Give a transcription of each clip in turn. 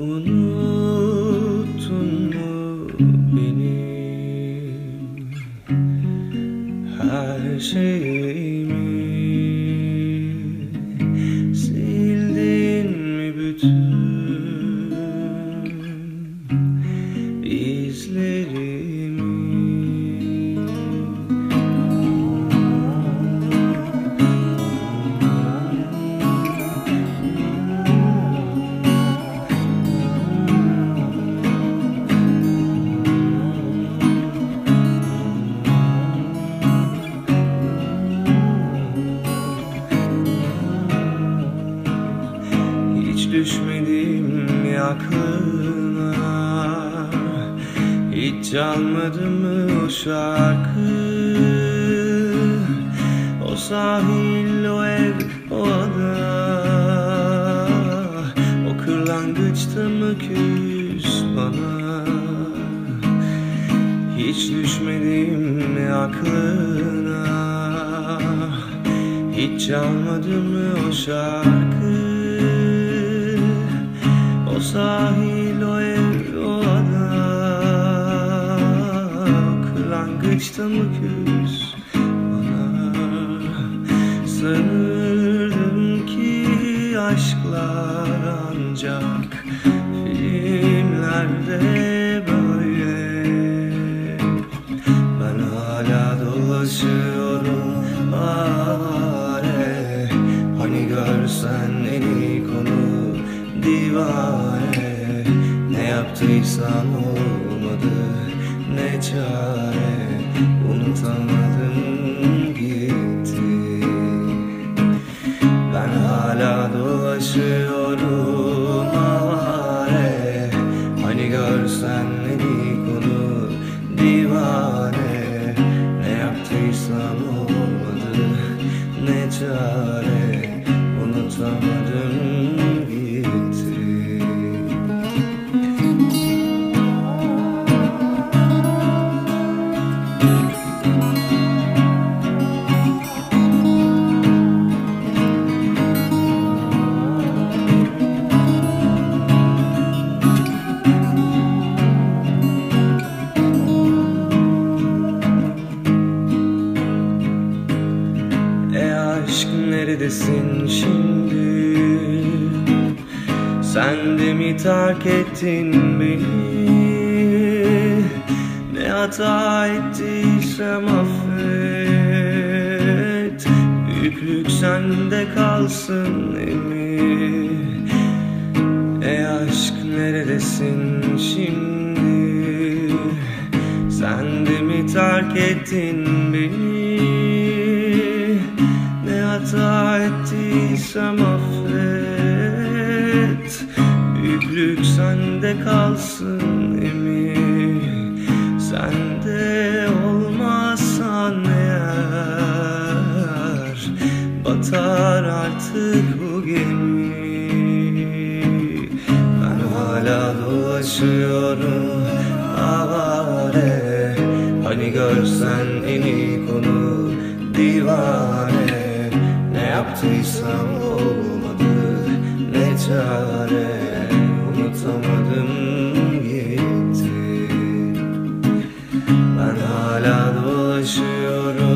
Unuttun mu beni? Her şeyimi çalmadı mı o şarkı? O sahil, o ev, o ada. O kırlangıçta mı küs bana? Hiç düşmedim mi aklına? Hiç çalmadı mı o şarkı? O sahil, kırlangıçta mı bana Sanırdım ki aşklar ancak filmlerde böyle. Ben hala dolaşıyorum hale Hani görsen en iyi konu divane. Ne yaptıysam olmadı ne çare Unutamadım gitti. Ben hala dolaşıyorum hale Hani görsen en iyi konu divane. Ne yaptıysam olmadı ne çare. Unutamadım Sen de mi terk ettin beni? Ne hata ettiysem affet. Büyüklük sende kalsın emin E aşk neredesin şimdi? Sen de mi terk ettin beni? Ne hata ettiysem affet Büyüklük sende kalsın emin Sende olmazsan eğer Batar artık bu gemi. Ben hala dolaşıyorum avare. Hani görsen en iyi konu divane. Ne yaptıysam olmadı ne çare Unutamadım gitti ben hala dolaşıyorum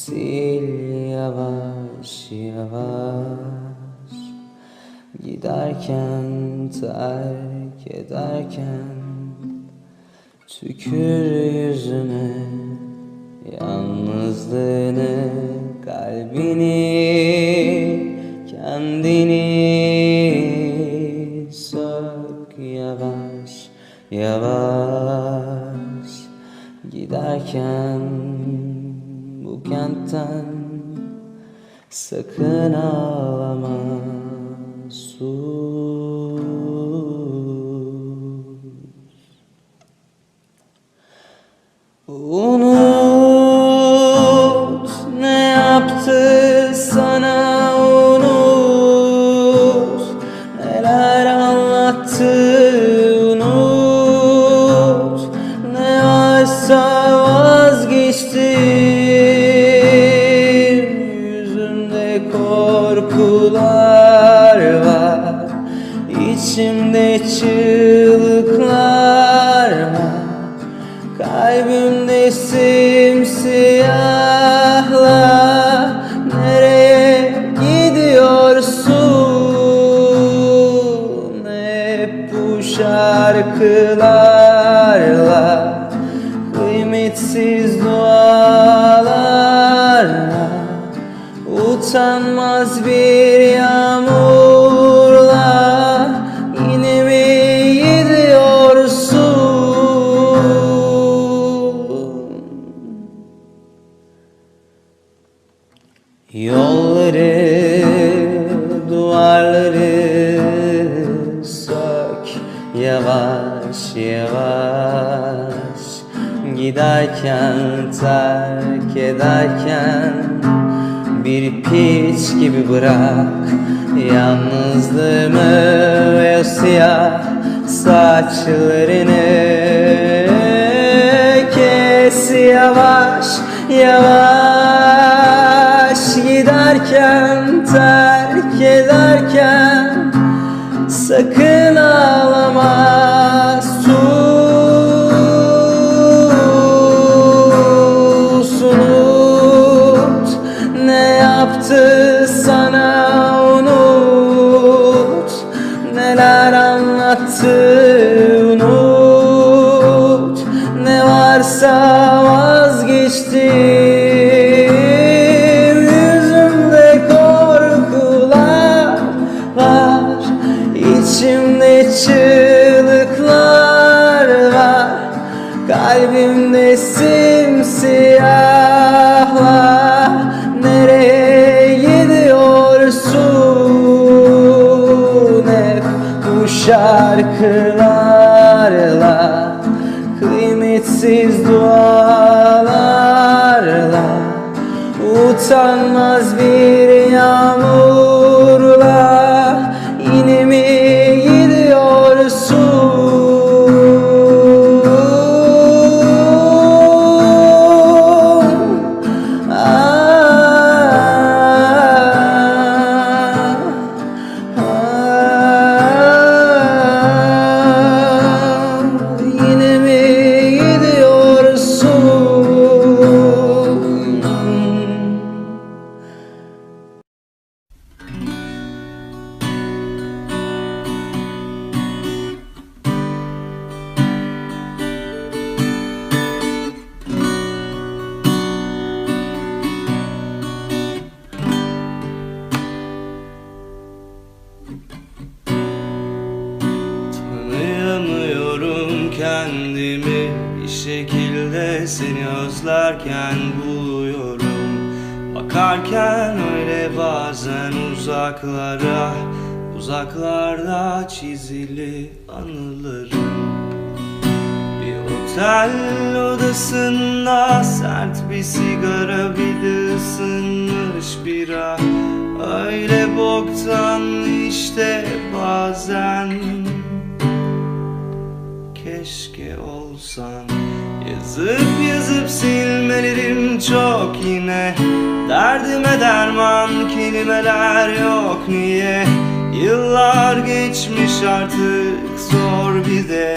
Sil yavaş yavaş. Giderken terk ederken Tükür yüzüne Yalnızlığını Kalbini Kendini Sök yavaş yavaş. Giderken Bu kentten Sakın ağlama geçir bırak. Yalnızlığımı ve siyah saçlarını Kes yavaş yavaş uzaklara Uzaklarda çizili anılarım Bir otel odasında sert bir sigara bir de ısınmış bira. Öyle boktan işte bazen Keşke olsan. Yazıp yazıp silmelerim çok yine Derdime derman kelimeler yok. Niye? Yıllar geçmiş artık zor bir de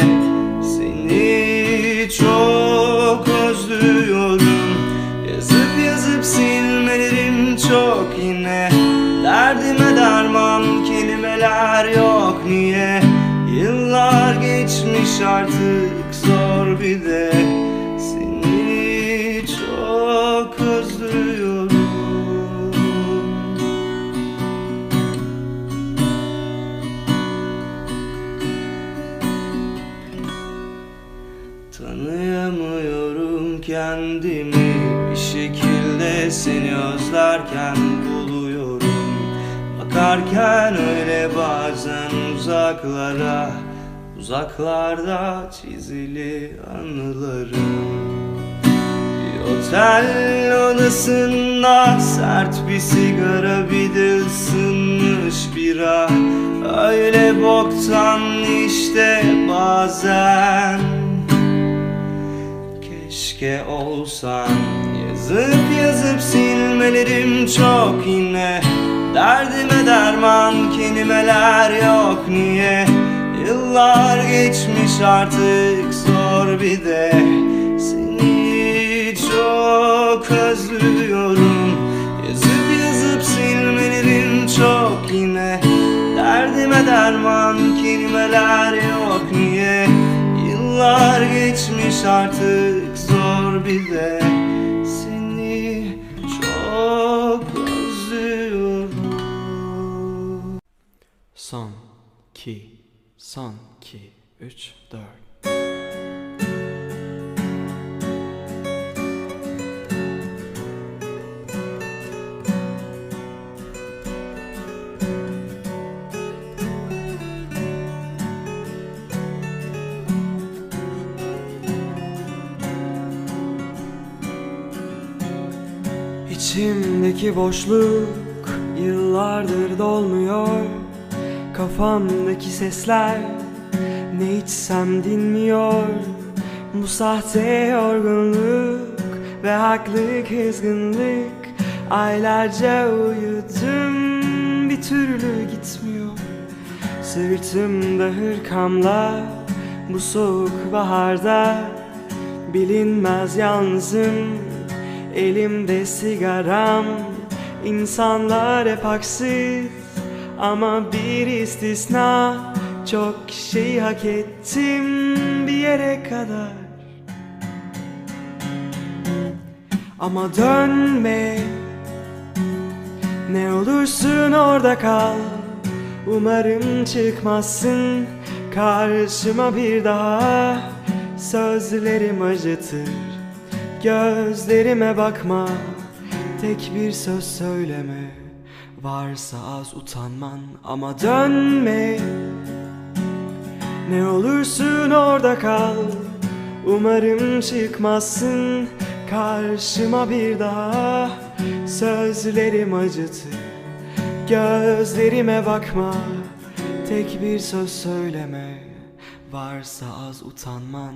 Seni çok özlüyorum Yazıp yazıp silmelerim çok yine. Derdime derman kelimeler yok. Niye? Yıllar geçmiş artık zor bir de seni özlerken buluyorum. Bakarken öyle bazen uzaklara Uzaklarda çizili anılarım Bir otel odasında sert bir sigara bir de ısınmış bira. Öyle boktan işte bazen. Keşke olsan Yazıp yazıp silmelerim çok yine. Derdime derman kelimeler yok niye? Yıllar geçmiş artık zor bir de. Seni çok özlüyorum. Yazıp yazıp silmelerim çok yine. Derdime derman kelimeler yok niye? Yıllar geçmiş artık zor bir de son, iki, üç, dört. İçimdeki boşluk yıllardır dolmuyor Kafamdaki sesler ne içsem dinmiyor. Bu sahte yorgunluk ve haklı kızgınlık Aylarca uyudum bir türlü gitmiyor. Sırtımda hırkamla bu soğuk baharda Bilinmez yalnızım. Elimde sigaram İnsanlar hep haksız Ama bir istisna Çok şey hak ettim bir yere kadar. Ama dönme Ne olursun orada kal. Umarım çıkmazsın Karşıma bir daha. Sözlerim acıtır Gözlerime bakma. Tek bir söz söyleme Varsa az utanman Ama dönme. Ne olursun orada kal. Umarım çıkmazsın Karşıma bir daha. Sözlerim acıtır Gözlerime bakma. Tek bir söz söyleme. Varsa az utanman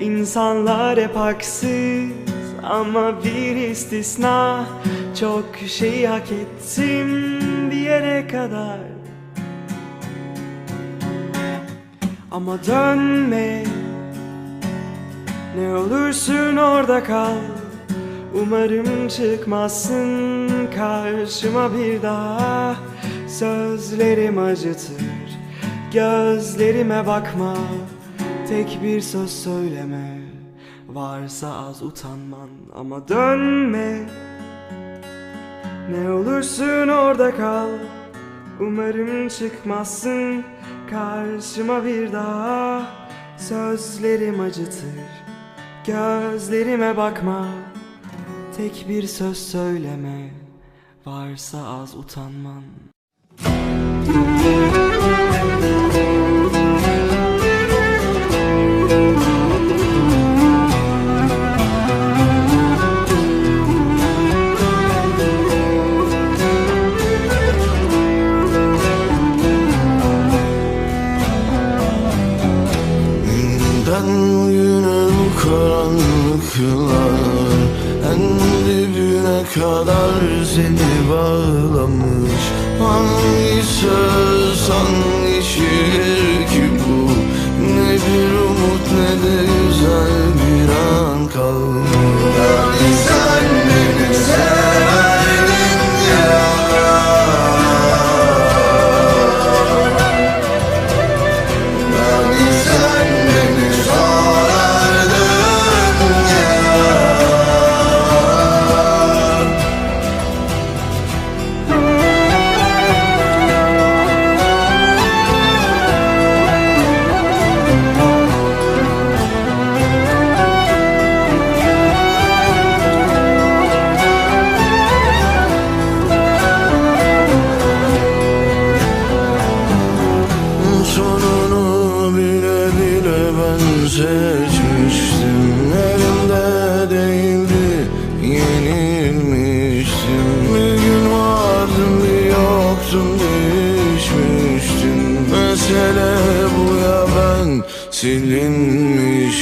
İnsanlar hep haksız Ama bir istisna. Çok şey hak ettim bir yere kadar. Ama dönme. Ne olursun orada kal. Umarım çıkmazsın karşıma bir daha. Sözlerim acıtır Gözlerime bakma Tek bir söz söyleme. Varsa az utanman Ama dönme. Ne olursun orada kal. Umarım çıkmazsın. Karşıma bir daha Sözlerim acıtır. Gözlerime bakma. Tek bir söz söyleme. Varsa az utanman karanlıklar En dibine kadar seni bağlamış. Hangi söz hangi şiir ki bu? Ne bir umut ne de güzel bir an kalmış Mesele bu ya ben silinmiştim.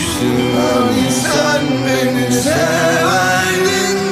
Hani sen beni severdin